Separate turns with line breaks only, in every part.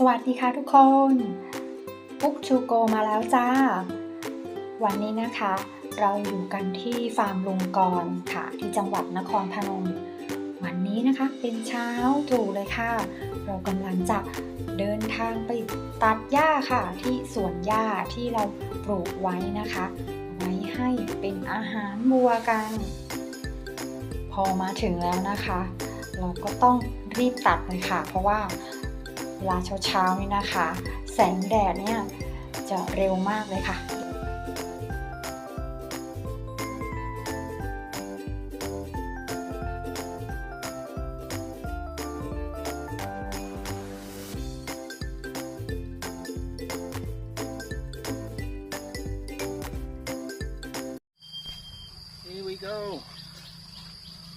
สวัสดีค่ะทุกคนปุ๊กชูโกมาแล้วจ้า วันนี้นะคะ เราอยู่กันที่ฟาร์มลุงกรค่ะ ที่จังหวัดนครพนม วันนี้นะคะเป็นเช้าตรู่เลยค่ะ เรากำลังจะเดินทางไปตัดหญ้าค่ะ ที่สวนหญ้าที่เราปลูกไว้นะคะ ไว้ให้เป็นอาหารวัวกัน พอมาถึงแล้วนะคะ เราก็ต้องรีบตัดเลยค่ะ เพราะว่า เวลาเช้าๆนี่นะคะ แสงแดดเนี่ยจะเร็วมากเลยค่ะ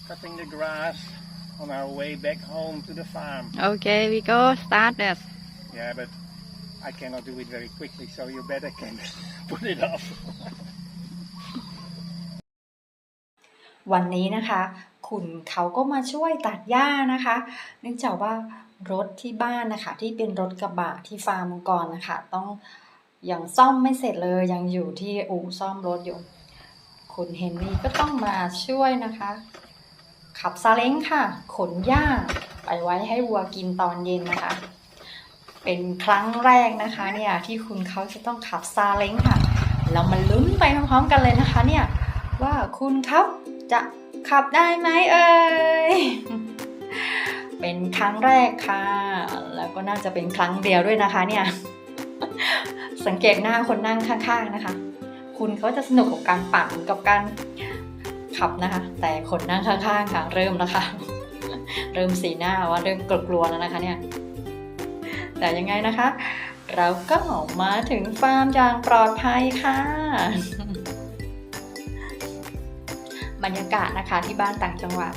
cutting the grass on our way back home to the farm.
Okay, we go. Start this.
Yeah, but I cannot do it very quickly, so you better can put it off.
วันนี้นะคะ คุณเขาก็มาช่วยตัดหญ้านะคะเนื่องจากว่ารถที่บ้านนะคะ ที่เป็นรถกระบะที่ฟาร์มก่อนนะคะ ต้องยังซ่อมไม่เสร็จเลยยังอยู่ที่อู่ซ่อมรถอยู่ คุณเฮนรี่ก็ต้องมาช่วยนะคะ ขับซาเล้งค่ะ ขนหญ้าไปไว้ให้วัวกินตอนเย็นนะคะ เป็นครั้งแรกนะคะเนี่ยที่คุณเขาจะต้องขับซาเล้งค่ะ เรามาลุ้นไปพร้อมๆกันเลยนะคะเนี่ยว่าคุณเขาจะขับได้ไหมเอ่ยเป็นครั้งแรกค่ะ แล้วก็น่าจะเป็นครั้งเดียวด้วยนะคะเนี่ย สังเกตหน้าคนนั่งข้างๆนะคะ คุณเขาจะสนุกกับการปั่นกับการ ขับนะคะ แต่คนนั่งข้างๆค่ะเริ่มแล้วค่ะ เริ่มสีหน้าว่าเริ่มกลัวๆแล้วนะคะเนี่ย แต่ยังไงนะคะ เราก็มาถึงฟาร์มอย่างปลอดภัยค่ะบรรยากาศนะคะที่บ้านต่างจังหวัด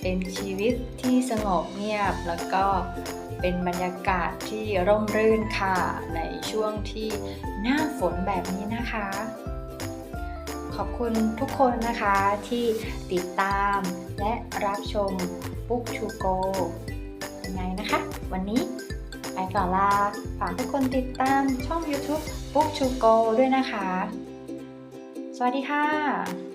เป็นชีวิตที่สงบเงียบแล้วก็เป็นบรรยากาศที่ร่มรื่นค่ะ ในช่วงที่หน้าฝนแบบนี้นะคะ ขอบคุณทุกคนนะคะที่ติดตามและรับชมปุ๊กชูโกยังไงนะคะ วันนี้ไปก่อนลาฝากทุกคนติดตามช่อง YouTube ปุ๊กชูโกด้วยนะคะ สวัสดีค่ะ